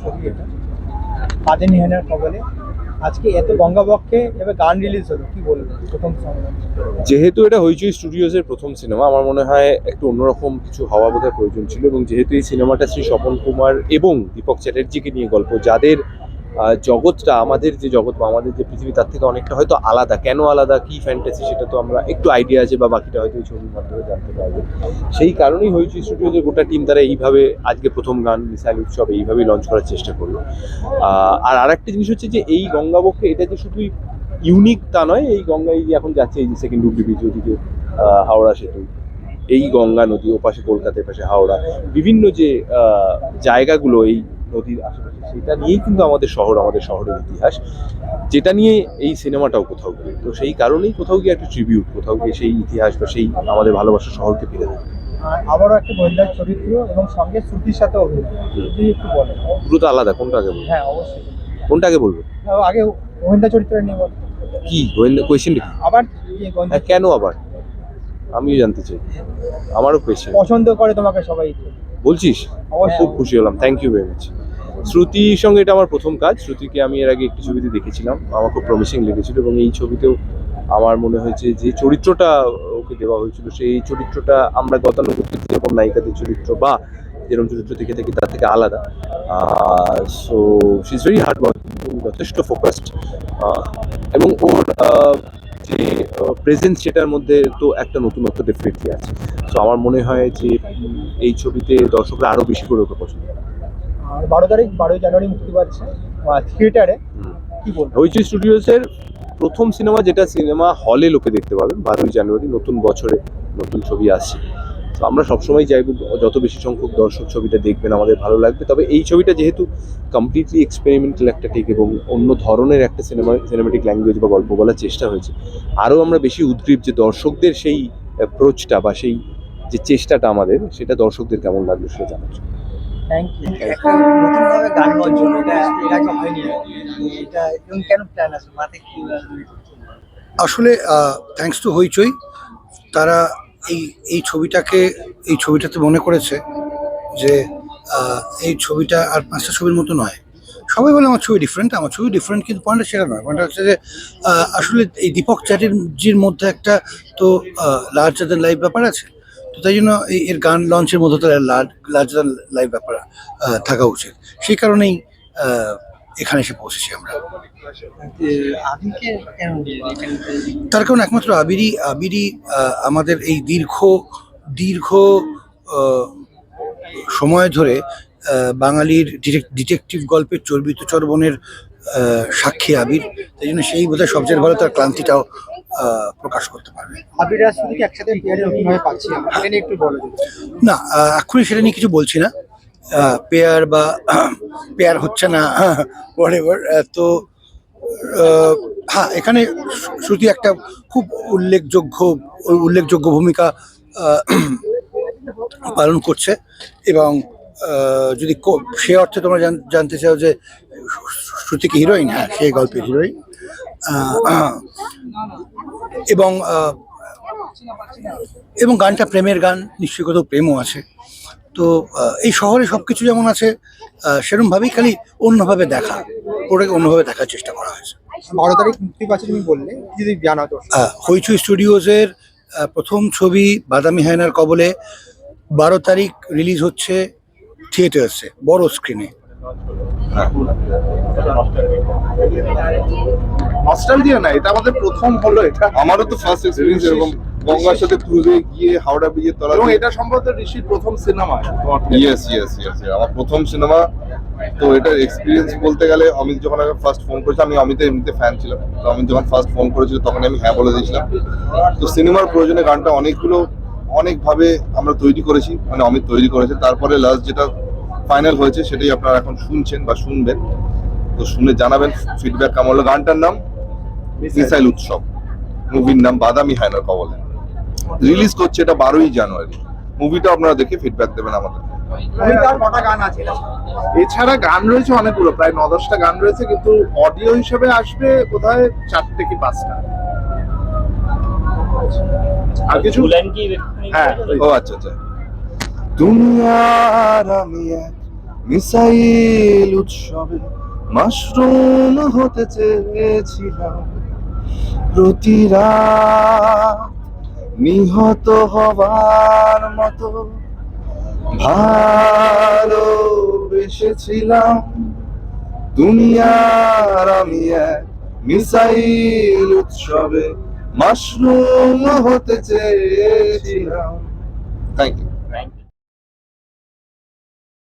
ছবি এটা নিহানের কবলে আজকে এত গঙ্গাবক্ষে এবার গান রিলিজ হলো, কি বলব প্রথম যেহেতু এটা হইচই স্টুডিওজের প্রথম সিনেমা আমার মনে হয় একটু অন্যরকম কিছু হওয়া বোধহয় প্রয়োজন ছিল এবং যেহেতু এই সিনেমাটা শ্রী স্বপন কুমার এবং দীপক চ্যাটার্জিকে নিয়ে গল্প, যাদের জগৎটা আমাদের যে জগৎ বা আমাদের যে পৃথিবী, তার থেকে অনেকটা হয়তো আলাদা। কেন আলাদা? কি ফ্যান্টাসি সেটা তো আমরা একটু আইডিয়া আছে বা বাকিটা হয়তো এই ছবির মাধ্যমে জানতে পারব। সেই কারণেই হইচই স্টুডিওজের গোটা টিম তারা এইভাবে আজকে প্রথম গান মিসাইল উৎসব এইভাবেই লঞ্চ করার চেষ্টা করল। আর আরেকটা জিনিস হচ্ছে যে এই গঙ্গাবক্ষে এটা যে শুধুই ইউনিক তা নয়, এই গঙ্গা এই যে এখন যাচ্ছে এই যে সেকেন্ড ডুবলি ব্রিজ ওদিকে হাওড়া সেতু। এই গঙ্গা নদী ওপাশে কলকাতার পাশে হাওড়া বিভিন্ন যে জায়গাগুলো এই নদীর আশেপাশে সেটা নিয়েই কিন্তু আমাদের শহর আমাদের শহরের ইতিহাস। যেটা নিয়ে এই সিনেমাটাও কোথাও গিয়ে তো সেই কারণেই কোথাও গিয়ে একটা ট্রিবিউট কোথাও গিয়ে সেই ইতিহাস বা সেই আমাদের ভালোবাসা শহরকে ফিরে দেবে আবারও একটা গোয়েন্দার চরিত্র এবং সঙ্গে শ্রুতির সাথে অভিনয়। যদি একটু বলেন। পুরো আলাদা কোনটা আগে বলব? হ্যাঁ অবশ্যই। কোনটা আগে বলব? আগে গোয়েন্দা চরিত্র নিয়ে বল। কি গোয়েন্দা কোয়েশ্চেন আবার হ্যাঁ কেন আবার? আমিও জানতে চাই। আমারও কোয়েশ্চেন পছন্দ করে তোমাকে সবাই বলছিস। খুব খুশি হলাম। থ্যাংক ইউ ভেরি মাচ শ্রুতির সঙ্গে এটা আমার প্রথম কাজ। শ্রুতিকে আমি এর আগে একটি ছবিতে দেখেছিলাম। আমার খুব প্রমিসিং লেগেছিল এবং এই ছবিতেও আমার মনে হয়েছে যে চরিত্রটা ওকে দেওয়া হয়েছিল সেই চরিত্রটা আমরা গতানুগতিক যেরকম নায়িকাদের চরিত্র বা যেরকম চরিত্র থেকে থেকে তার থেকে আলাদা। So she is very hard work যথেষ্ট ফোকাসড এবং ওর যে প্রেজেন্স সেটার মধ্যে তো একটা নতুনত্ব ডেফিনেটলি আছে। তো আমার মনে হয় যে এই ছবিতে দর্শকরা আরও বেশি করে ওকে পছন্দ করে আর বারো তারিখ বারোই জানুয়ারি মুক্তি পাচ্ছে থিয়েটারে। কি বলব? হইচই স্টুডিওসের প্রথম সিনেমা যেটা সিনেমা হলে লোকে দেখতে পাবেন বারোই জানুয়ারি নতুন বছরে নতুন ছবি আসছে। তো আমরা সবসময় চাইব যত বেশি সংখ্যক দর্শক ছবিটা দেখবেন আমাদের ভালো লাগবে। তবে এই ছবিটা যেহেতু কমপ্লিটলি এক্সপেরিমেন্টাল একটা টেক এবং অন্য ধরনের একটা সিনেমা সিনেমাটিক ল্যাঙ্গুয়েজ বা গল্প বলার চেষ্টা হয়েছে আরও আমরা বেশি উদ্গ্রীব যে দর্শকদের সেই অ্যাপ্রোচটা বা সেই যে চেষ্টাটা আমাদের সেটা দর্শকদের কেমন লাগল সেটা জানার জন্য। আসলে থ্যাঙ্কস টু হইচই তারা এই এই ছবিটাকে, এই ছবিটাতে মনে করেছে যে এই ছবিটা আর পাঁচটা ছবির মতো নয়। সবাই বলে আমার ছবি ডিফারেন্ট আমার ছবি ডিফারেন্ট কিন্তু পয়েন্টটা সেটা নয়। পয়েন্টটা হচ্ছে যে আসলে এই দীপক চ্যাটার্জির মধ্যে একটা তো লার্জার দ্যান লাইফ ব্যাপার আছে। তো তাই জন্য এই, এর গান লঞ্চের মধ্যে তো লার্জার দ্যান লাইফ ব্যাপার থাকা উচিত। সেই কারণেই এখানে এসে পৌঁছেছি আমরা। তার কারণ একমাত্র আবিরি আবিরই আহ, আমাদের এই দীর্ঘ দীর্ঘ সময় ধরে বাঙালির ডিটেকটিভ গল্পের চর্বিত চর্বণের সাক্ষী আবির। তাই জন্য সেই বোধহয় সবচেয়ে ভালো তার ক্লান্তিটাও প্রকাশ করতে পারবে। আবির একসাথে। না? এক্ষুনি সেটা নিয়ে কিছু বলছি না। পেয়ার বা পেয়ার হচ্ছে না হোয়াটএভার তো হ্যাঁ এখানে শ্রুতি একটা খুব উল্লেখযোগ্য উল্লেখযোগ্য ভূমিকা পালন করছে এবং যদি সে অর্থে তোমরা জান- জানতে চাও যে শ্রুতি কি হিরোইন হ্যাঁ সেই গল্পের হিরোইন এবং এবং গানটা প্রেমের গান, নিশ্চয়ই কোথাও প্রেমও আছে। তো এই শহরে সব কিছু যেমন আছে সেরমভাবেই খালি অন্যভাবে দেখা ওটাকে অন্যভাবে দেখার চেষ্টা করা হয়েছে। বারো তারিখ মুক্তি পাচ্ছে তুমি বললে যদি জানাও তো আহ, হইচই স্টুডিওজের প্রথম ছবি বাদামি হায়নার কবলে বারো তারিখ রিলিজ হচ্ছে থিয়েটার্সে বড় স্ক্রিনে নস্টালজিয়া না এটা আমাদের প্রথম হলো এটা। আমারও তো ফার্স্ট এক্সপিরিয়েন্স এরকম। গঙ্গার সাথে ক্রুজে গিয়ে হাওড়া ব্রিজের তলা এবং এটা সম্ভবত ঋষির প্রথম সিনেমা ইয়েস ইয়েস ইয়েস আমার প্রথম সিনেমা তো এটার এক্সপিরিয়েন্স বলতে গেলে অমিত যখন আগে ফার্স্ট ফোন করেছে আমি অমিতের এমনিতে ফ্যান ছিলাম। তো অমিত যখন ফার্স্ট ফোন করেছিল তখন আমি হ্যাঁ বলে দিয়েছিলাম। তো সিনেমার প্রয়োজনে গানটা অনেকগুলো অনেকভাবে আমরা তৈরি করেছি মানে অমিত তৈরি করেছে। তারপরে লাস্ট যেটা ফাইনাল হয়েছে সেটাই আপনারা এখন শুনছেন বা শুনবেন। তো শুনে জানাবেন ফিডব্যাক কেমন হলো। গানটার নাম মিসাইল। উৎসব। মুভির নাম বাদামি হায়নার কবলে। রিলিজ করছে এটা বারোই জানুয়ারি। মুভিটা আপনারা দেখে ফিডব্যাক দেবেন আমাদের। এছাড়া গান রয়েছে অনেকগুলো প্রায় ন দশটা গান রয়েছে কিন্তু অডিও হিসেবে আসবে বোধহয় চারটে কি পাঁচটা। আর কিছু? হ্যাঁ ও আচ্ছা আচ্ছা। দুনিয়ার আমি এক মিসাইল উৎসবে মাশরুম হতে চেয়েছিলাম। প্রতি রাত নিহত হবার মতো ভালোবেসেছিলাম দুনিয়ার আমি এক মিসাইল উৎসবে মাশরুম হতে চেয়েছিলাম। Thank you